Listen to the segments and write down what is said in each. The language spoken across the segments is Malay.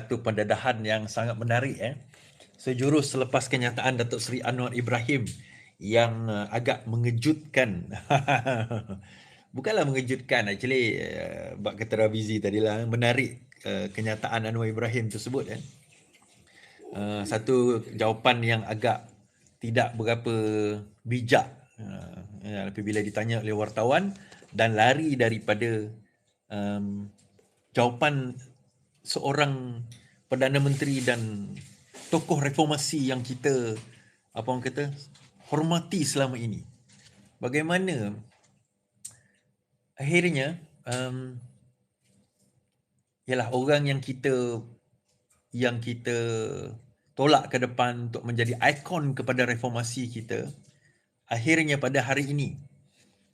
satu pendedahan yang sangat menarik eh. Sejurus selepas kenyataan Datuk Seri Anwar Ibrahim yang uh, agak mengejutkan. Bukanlah mengejutkan actually uh, bab kata Ravizi tadi lah menarik uh, kenyataan Anwar Ibrahim tersebut eh. Uh, satu jawapan yang agak tidak berapa bijak uh, apabila ditanya oleh wartawan dan lari daripada um, jawapan seorang Perdana Menteri dan tokoh reformasi yang kita apa orang kata hormati selama ini. Bagaimana akhirnya um, ialah orang yang kita yang kita tolak ke depan untuk menjadi ikon kepada reformasi kita akhirnya pada hari ini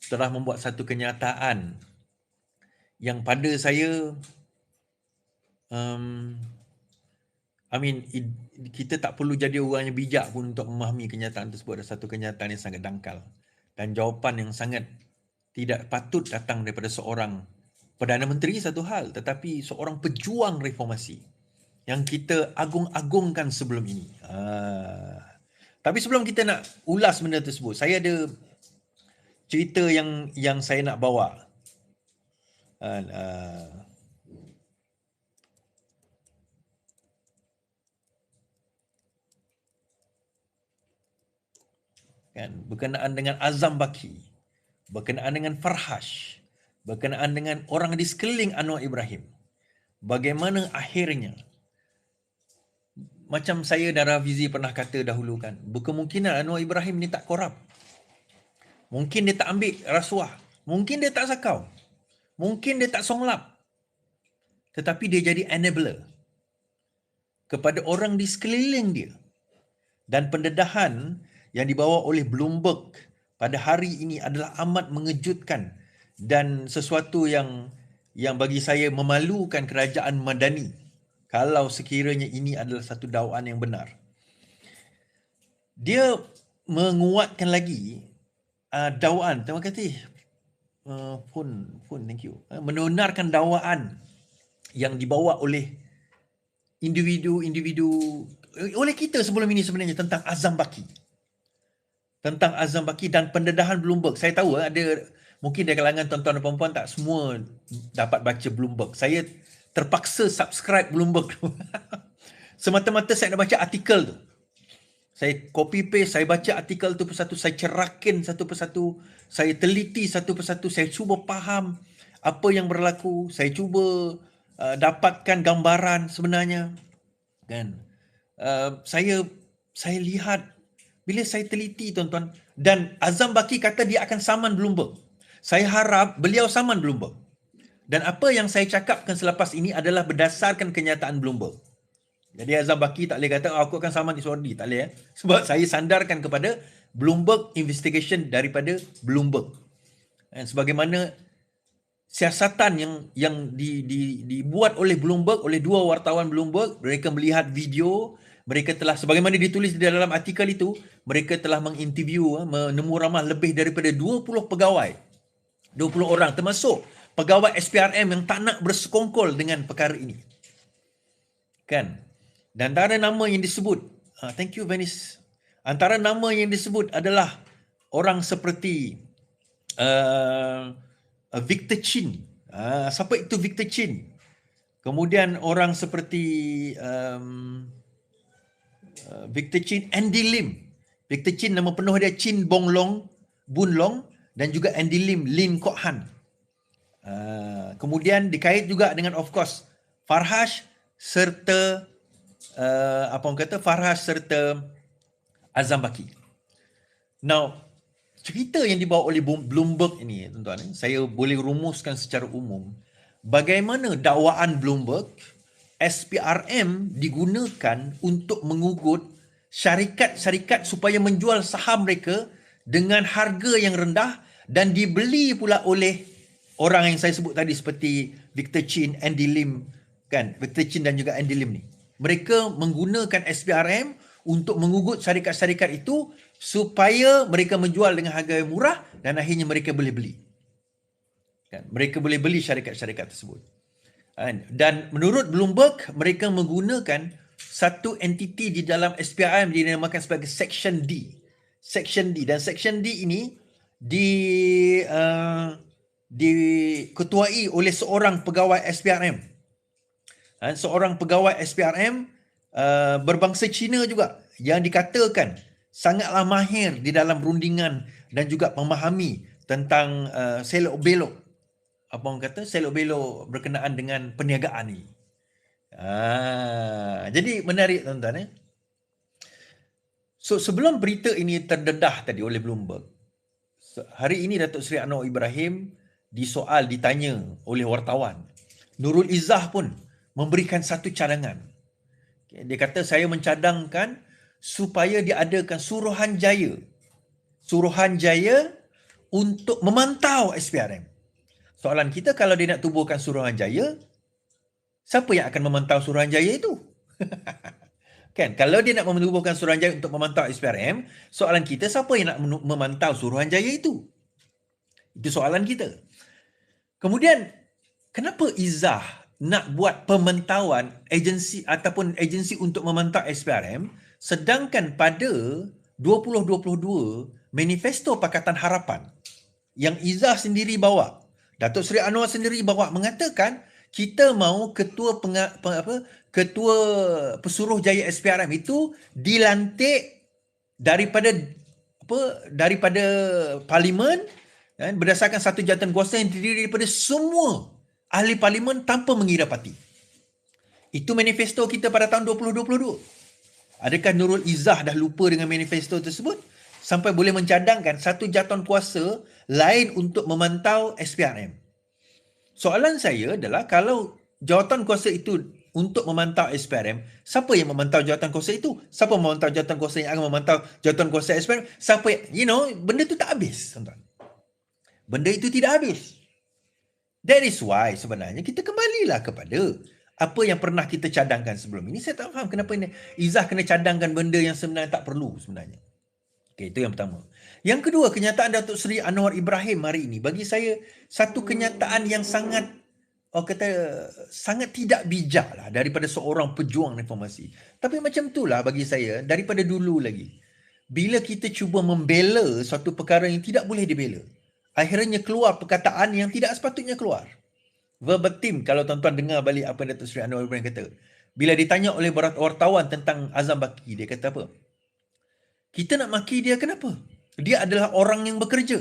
telah membuat satu kenyataan yang pada saya um, I mean it, kita tak perlu jadi orang yang bijak pun untuk memahami kenyataan tersebut adalah satu kenyataan yang sangat dangkal dan jawapan yang sangat tidak patut datang daripada seorang Perdana Menteri satu hal tetapi seorang pejuang reformasi yang kita agung-agungkan sebelum ini. Uh, tapi sebelum kita nak ulas benda tersebut, saya ada cerita yang yang saya nak bawa. Uh, uh, kan? Berkenaan dengan Azam Baki berkenaan dengan Farhash berkenaan dengan orang di sekeliling Anwar Ibrahim. Bagaimana akhirnya? Macam saya dan Rafizi pernah kata dahulu kan berkemungkinan Anwar Ibrahim ni tak korup mungkin dia tak ambil rasuah. Mungkin dia tak sakau mungkin dia tak songlap. Tetapi dia jadi enabler kepada orang di sekeliling dia. Dan pendedahan yang dibawa oleh Bloomberg pada hari ini adalah amat mengejutkan dan sesuatu yang yang bagi saya memalukan kerajaan Madani kalau sekiranya ini adalah satu dakwaan yang benar. Dia menguatkan lagi uh, dakwaan. Terima kasih. Uh, pun pun thank you. Uh, membenarkan dakwaan yang dibawa oleh individu-individu oleh kita sebelum ini sebenarnya tentang Azam Baki tentang Azam Baki dan pendedahan Bloomberg. Saya tahu eh, ada mungkin dari kalangan tuan-tuan dan puan-puan tak semua dapat baca Bloomberg. Saya terpaksa subscribe Bloomberg. Semata-mata saya nak baca artikel tu. Saya copy paste, saya baca artikel tu persatu, saya cerakin satu persatu, saya teliti satu persatu, saya cuba faham apa yang berlaku, saya cuba uh, dapatkan gambaran sebenarnya. Kan? Uh, saya saya lihat bila saya teliti tuan-tuan dan Azam Baki kata dia akan saman Bloomberg. Saya harap beliau saman Bloomberg. Dan apa yang saya cakapkan selepas ini adalah berdasarkan kenyataan Bloomberg. Jadi Azam Baki tak boleh kata oh, aku akan saman Iswardi. Tak boleh. Eh? Sebab saya sandarkan kepada Bloomberg investigation daripada Bloomberg. Dan sebagaimana siasatan yang yang di, di, dibuat oleh Bloomberg, oleh dua wartawan Bloomberg, mereka melihat video, mereka telah sebagaimana ditulis di dalam artikel itu mereka telah menginterview eh, menemu ramah lebih daripada 20 pegawai. 20 orang termasuk pegawai SPRM yang tak nak bersekongkol dengan perkara ini. Kan? Dan antara nama yang disebut uh, thank you Venice. Antara nama yang disebut adalah orang seperti uh, Victor Chin. Uh, siapa itu Victor Chin? Kemudian orang seperti um, Uh, Victor Chin, Andy Lim. Victor Chin nama penuh dia Chin Bong Long, Bun Long dan juga Andy Lim, Lin Kok Han. Uh, kemudian dikait juga dengan of course Farhash serta uh, apa orang kata Farhash serta Azam Baki. Now, cerita yang dibawa oleh Bloomberg ini tuan-tuan, saya boleh rumuskan secara umum bagaimana dakwaan Bloomberg SPRM digunakan untuk mengugut syarikat-syarikat supaya menjual saham mereka dengan harga yang rendah dan dibeli pula oleh orang yang saya sebut tadi seperti Victor Chin, Andy Lim kan, Victor Chin dan juga Andy Lim ni. Mereka menggunakan SPRM untuk mengugut syarikat-syarikat itu supaya mereka menjual dengan harga yang murah dan akhirnya mereka boleh beli. Kan? Mereka boleh beli syarikat-syarikat tersebut. Dan menurut Bloomberg, mereka menggunakan satu entiti di dalam SPRM dinamakan sebagai Section D. Section D dan Section D ini di uh, diketuai oleh seorang pegawai SPRM. Ha, seorang pegawai SPRM uh, berbangsa Cina juga yang dikatakan sangatlah mahir di dalam rundingan dan juga memahami tentang uh, selok belok apa orang kata selok belok berkenaan dengan perniagaan ni. Ah, jadi menarik tuan-tuan eh. So sebelum berita ini terdedah tadi oleh Bloomberg, hari ini Datuk Seri Anwar Ibrahim disoal ditanya oleh wartawan. Nurul Izzah pun memberikan satu cadangan. Dia kata saya mencadangkan supaya diadakan suruhan jaya. Suruhan jaya untuk memantau SPRM. Soalan kita kalau dia nak tubuhkan Suruhanjaya, siapa yang akan memantau Suruhanjaya itu? kan? Kalau dia nak menubuhkan Suruhanjaya untuk memantau SPRM, soalan kita siapa yang nak memantau Suruhanjaya itu? Itu soalan kita. Kemudian, kenapa Izzah nak buat pemantauan agensi ataupun agensi untuk memantau SPRM sedangkan pada 2022 manifesto Pakatan Harapan yang Izzah sendiri bawa Datuk Seri Anwar sendiri bawa mengatakan kita mahu ketua penga, peng, apa ketua pesuruh jaya SPRM itu dilantik daripada apa daripada parlimen kan berdasarkan satu jawatan kuasa yang terdiri daripada semua ahli parlimen tanpa mengira parti. Itu manifesto kita pada tahun 2022. Adakah Nurul Izzah dah lupa dengan manifesto tersebut? Sampai boleh mencadangkan satu jatuan kuasa lain untuk memantau SPRM. Soalan saya adalah kalau jawatan kuasa itu untuk memantau SPRM, siapa yang memantau jawatan kuasa itu? Siapa memantau jawatan kuasa yang akan memantau jawatan kuasa SPRM? Siapa yang, you know, benda itu tak habis, tuan-tuan. Benda itu tidak habis. That is why sebenarnya kita kembalilah kepada apa yang pernah kita cadangkan sebelum ini. Saya tak faham kenapa ini Izzah kena cadangkan benda yang sebenarnya tak perlu sebenarnya. Okay, itu yang pertama. Yang kedua, kenyataan Datuk Seri Anwar Ibrahim hari ini bagi saya satu kenyataan yang sangat oh kata sangat tidak bijak lah daripada seorang pejuang reformasi. Tapi macam itulah bagi saya daripada dulu lagi. Bila kita cuba membela suatu perkara yang tidak boleh dibela, akhirnya keluar perkataan yang tidak sepatutnya keluar. Verbatim kalau tuan-tuan dengar balik apa Datuk Seri Anwar Ibrahim kata. Bila ditanya oleh wartawan tentang Azam Baki, dia kata apa? Kita nak maki dia kenapa? Dia adalah orang yang bekerja.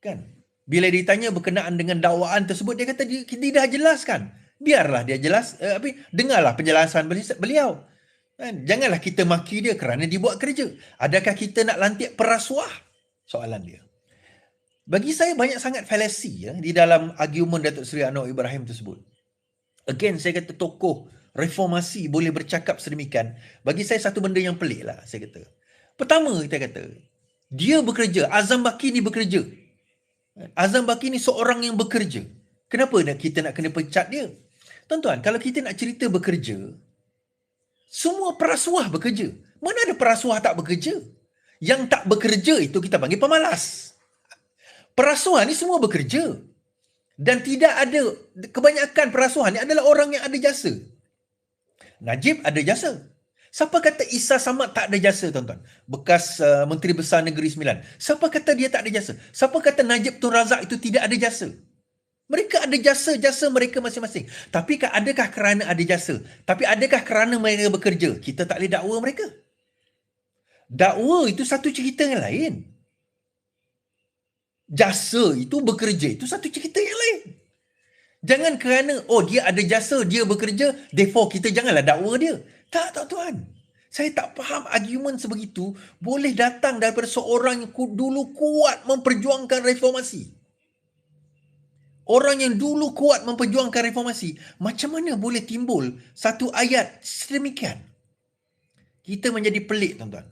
Kan? Bila ditanya berkenaan dengan dakwaan tersebut, dia kata dia, dia dah jelaskan. Biarlah dia jelas, eh, tapi dengarlah penjelasan beliau. Kan? Janganlah kita maki dia kerana dia buat kerja. Adakah kita nak lantik perasuah? Soalan dia. Bagi saya banyak sangat fallacy ya, di dalam argumen Datuk Seri Anwar Ibrahim tersebut. Again, saya kata tokoh reformasi boleh bercakap sedemikian. Bagi saya satu benda yang pelik lah, saya kata. Pertama kita kata, dia bekerja, Azam Baki ni bekerja. Azam Baki ni seorang yang bekerja. Kenapa nak kita nak kena pecat dia? Tuan-tuan, kalau kita nak cerita bekerja, semua perasuah bekerja. Mana ada perasuah tak bekerja? Yang tak bekerja itu kita panggil pemalas. Perasuah ni semua bekerja. Dan tidak ada, kebanyakan perasuah ni adalah orang yang ada jasa. Najib ada jasa. Siapa kata Isa Samad tak ada jasa tuan-tuan? Bekas uh, Menteri Besar Negeri Sembilan. Siapa kata dia tak ada jasa? Siapa kata Najib Tun Razak itu tidak ada jasa? Mereka ada jasa-jasa mereka masing-masing. Tapi adakah kerana ada jasa? Tapi adakah kerana mereka bekerja? Kita tak boleh dakwa mereka. Dakwa itu satu cerita yang lain. Jasa itu bekerja itu satu cerita yang lain. Jangan kerana oh dia ada jasa, dia bekerja, therefore kita janganlah dakwa dia. Tak, tak tuan. Saya tak faham argumen sebegitu boleh datang daripada seorang yang dulu kuat memperjuangkan reformasi. Orang yang dulu kuat memperjuangkan reformasi, macam mana boleh timbul satu ayat sedemikian? Kita menjadi pelik tuan-tuan.